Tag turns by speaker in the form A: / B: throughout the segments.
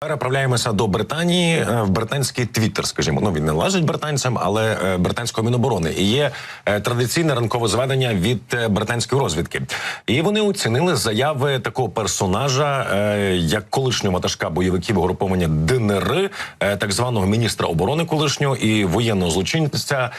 A: Переправляємося до Британії е, в британський твіттер, скажімо. Ну він не належить британцям, але е, британського міноборони. І є е, традиційне ранкове зведення від британської розвідки. І вони оцінили заяви такого персонажа, як колишнього ватажка бойовиків угруповання ДНР, так званого міністра оборони колишнього і воєнного злочинця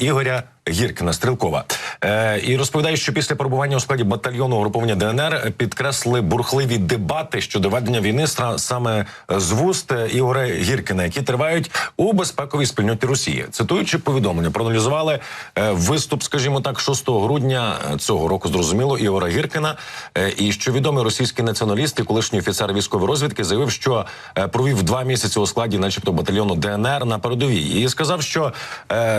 A: Ігоря. Гіркіна Стрілкова е, і розповідає, що після перебування у складі батальйону угруповання ДНР підкресли бурхливі дебати щодо ведення війни саме з вуст Ігоря Гіркіна, які тривають у безпековій спільноті Росії. Цитуючи повідомлення, проаналізували е, виступ, скажімо так, 6 грудня цього року. Зрозуміло Ігора Гіркіна. Е, і що відомий російський націоналіст і колишній офіцер військової розвідки заявив, що е, провів два місяці у складі, начебто, батальйону ДНР на передовій, і сказав, що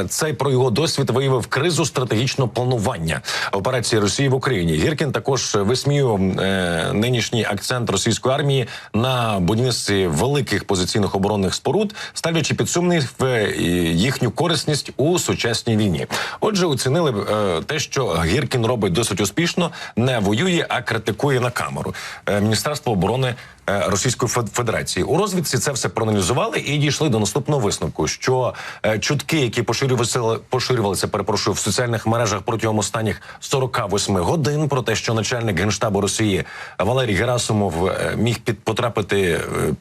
A: цей про його досвід виявив кризу стратегічного планування операції Росії в Україні. Гіркін також висміював е, нинішній акцент російської армії на будівництві великих позиційних оборонних споруд, ставлячи під сумнів е, їхню корисність у сучасній війні. Отже, оцінили е, те, що Гіркін робить досить успішно, не воює, а критикує на камеру. Е, Міністерство оборони. Е, Російської Федерації. У розвідці це все проаналізували і дійшли до наступного висновку, що е, чутки, які поширювалися, поширювалися, перепрошую, в соціальних мережах протягом останніх 48 годин про те, що начальник генштабу Росії Валерій Герасимов е, міг під потрапити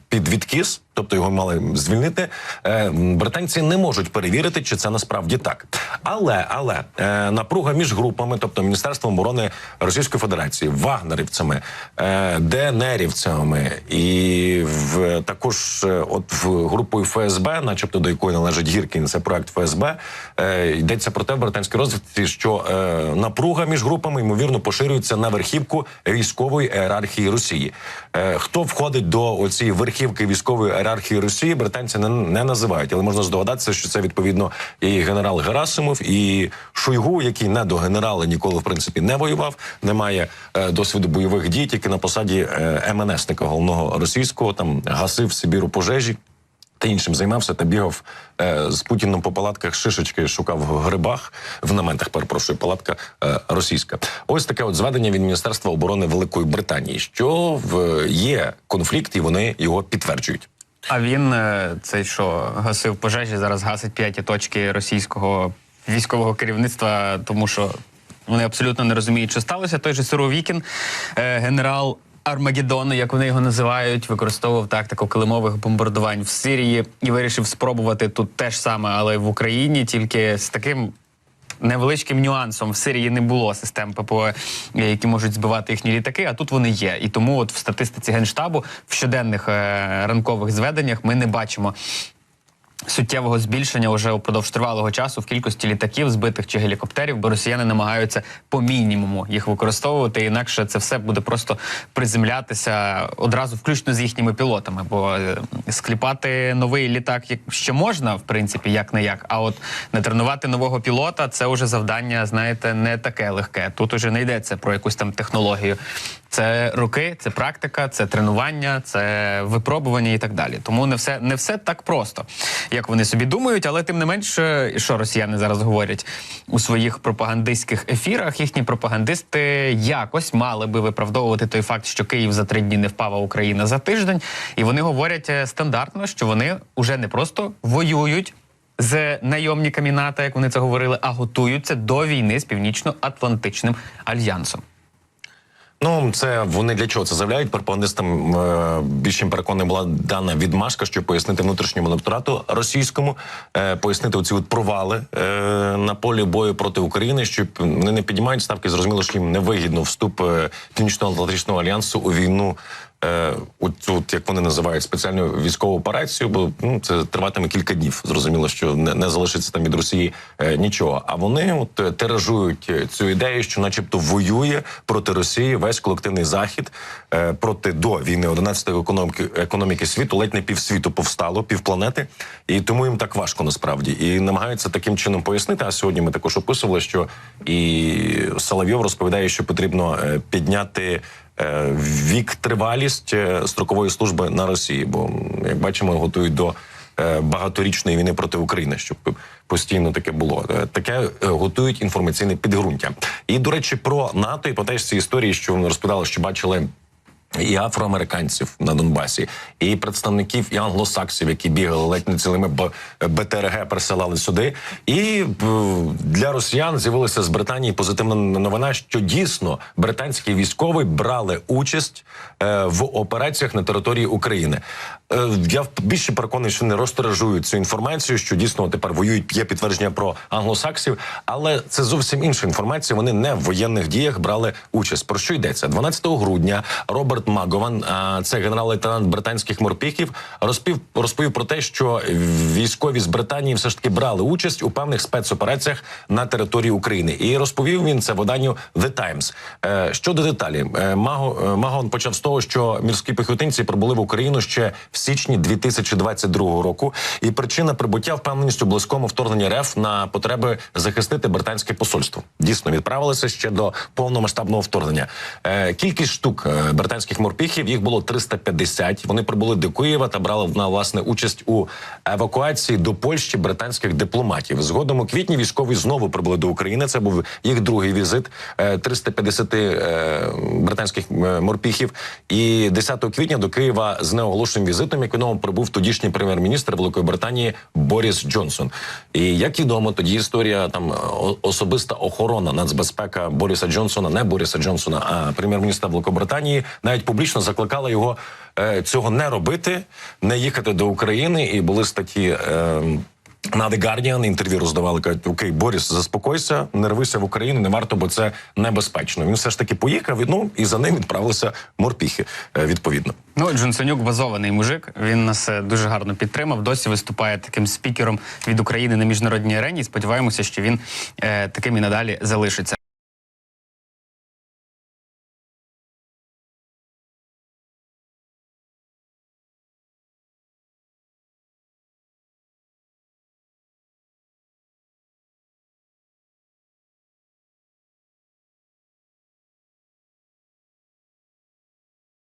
A: під відкіс, тобто його мали звільнити. е, Британці не можуть перевірити, чи це насправді так. Але але е, напруга між групами, тобто Міністерством оборони Російської Федерації, вагнерівцями, е, ДНРівцями і в також от в групою ФСБ, начебто до якої належить Гіркін, це проект ФСБ. Йдеться про те в британській розвідці, що напруга між групами ймовірно поширюється на верхівку військової ієрархії Росії. Хто входить до оцієї верхівки військової ієрархії Росії, британці не, не називають, але можна здогадатися, що це відповідно і генерал Герасимов, і Шойгу, який не до генерала ніколи в принципі не воював, не має е, досвіду бойових дій, тільки на посаді е, МНСника головного російського там гасив Сибіру пожежі. Та іншим займався та бігав е, з Путіном по палатках шишечки, шукав в грибах в наметах. Перепрошую, палатка е, російська. Ось таке от зведення від Міністерства оборони Великої Британії, що в є конфлікт, і вони його підтверджують.
B: А він е, цей що гасив пожежі, зараз гасить п'яті точки російського військового керівництва, тому що вони абсолютно не розуміють, що сталося. Той же Суровікін, е, генерал. Армагеддон, як вони його називають, використовував тактику килимових бомбардувань в Сирії і вирішив спробувати тут те ж саме, але в Україні, тільки з таким невеличким нюансом в Сирії не було систем ППО, е, які можуть збивати їхні літаки. А тут вони є. І тому, от в статистиці генштабу в щоденних е, ранкових зведеннях ми не бачимо. Суттєвого збільшення вже упродовж тривалого часу в кількості літаків, збитих чи гелікоптерів, бо росіяни намагаються по мінімуму їх використовувати. Інакше це все буде просто приземлятися одразу, включно з їхніми пілотами. Бо е, скліпати новий літак ще можна, в принципі, як не як. А от не тренувати нового пілота це вже завдання, знаєте, не таке легке. Тут уже не йдеться про якусь там технологію. Це роки, це практика, це тренування, це випробування і так далі. Тому не все не все так просто, як вони собі думають, але тим не менш, е, що росіяни зараз говорять у своїх пропагандистських ефірах, їхні пропагандисти якось мали би виправдовувати той факт, що Київ за три дні не впав, а Україна за тиждень. І вони говорять е, стандартно, що вони вже не просто воюють. З найомниками НАТО, як вони це говорили, а готуються до війни з північно-атлантичним альянсом.
A: Ну, це вони для чого це заявляють? Пропагандистам е, більш чим була дана відмашка, щоб пояснити внутрішньому електорату російському, е, пояснити оці от провали е, на полі бою проти України, щоб вони не піднімають ставки. Зрозуміло, що їм невигідно вступ е, північно-атлантичного альянсу у війну. Е, оцю, як вони називають спеціальну військову операцію, бо ну це триватиме кілька днів. Зрозуміло, що не, не залишиться там від Росії е, нічого. А вони от тиражують цю ідею, що, начебто, воює проти Росії весь колективний захід проти до війни 11-ї економіки економіки світу, ледь не півсвіту повстало, півпланети, і тому їм так важко насправді і намагаються таким чином пояснити. А сьогодні ми також описували, що і Соловйов розповідає, що потрібно е, підняти. е, Вік тривалість е, строкової служби на Росії, бо як бачимо, готують до е, багаторічної війни проти України, щоб постійно таке було. Е, Таке е, готують інформаційне підґрунтя. І до речі, про НАТО і по теж ці історії, що вони розповідали, що бачили і афроамериканців на Донбасі, і представників і англосаксів, які бігали ледь не цілими БТРГ, присилали сюди. І е, для росіян з'явилася з Британії позитивна новина, що дійсно британські військові брали участь е, в операціях на території України. Е, я більше переконаний, що не розтиражують цю інформацію, що дійсно тепер воюють. Є підтвердження про англосаксів, але це зовсім інша інформація. Вони не в воєнних діях брали участь. Про що йдеться? 12 грудня Роберт Магован, це генерал-лейтенант британських морпіхів, розпів розповів про те, що військові з Британії все ж таки брали участь у певних спецопераціях на території України. І розповів він це виданню The Times. Е, Щодо деталі, е, Маго Магон почав з того, що мірські піхотинці прибули в Україну ще в січні 2022 року. І причина прибуття впевненістю близькому вторгнення РФ на потреби захистити британське посольство. Дійсно відправилися ще до повномасштабного вторгнення. Е, Кількість штук е, британських морпіхів їх було 350. Вони прибули до Києва та брали на власне участь у евакуації до Польщі британських дипломатів. Згодом у квітні військові знову прибули до України. Це був їх другий візит. Е, 350 е, британських е, морпіхів. І 10 квітня до Києва з неоголошеним візитом, як відомо, прибув тодішній прем'єр-міністр Великої Британії Боріс Джонсон. І як відомо, тоді історія там е, особиста охорона нацбезпека Боріса Джонсона, не Боріса Джонсона, а прем'єр-міністра Великобританії навіть публічно закликала його е, цього не робити, не їхати до України. І були статті. Е, на The Guardian інтерв'ю роздавали, кажуть, окей, Борис, заспокойся, не рвися в Україну, не варто, бо це небезпечно. Він все ж таки поїхав, ну, і за ним відправилися морпіхи, е, відповідно.
B: Ну, Джонсонюк базований мужик. Він нас е, дуже гарно підтримав. Досі виступає таким спікером від України на міжнародній арені. Сподіваємося, що він е, таким і надалі залишиться.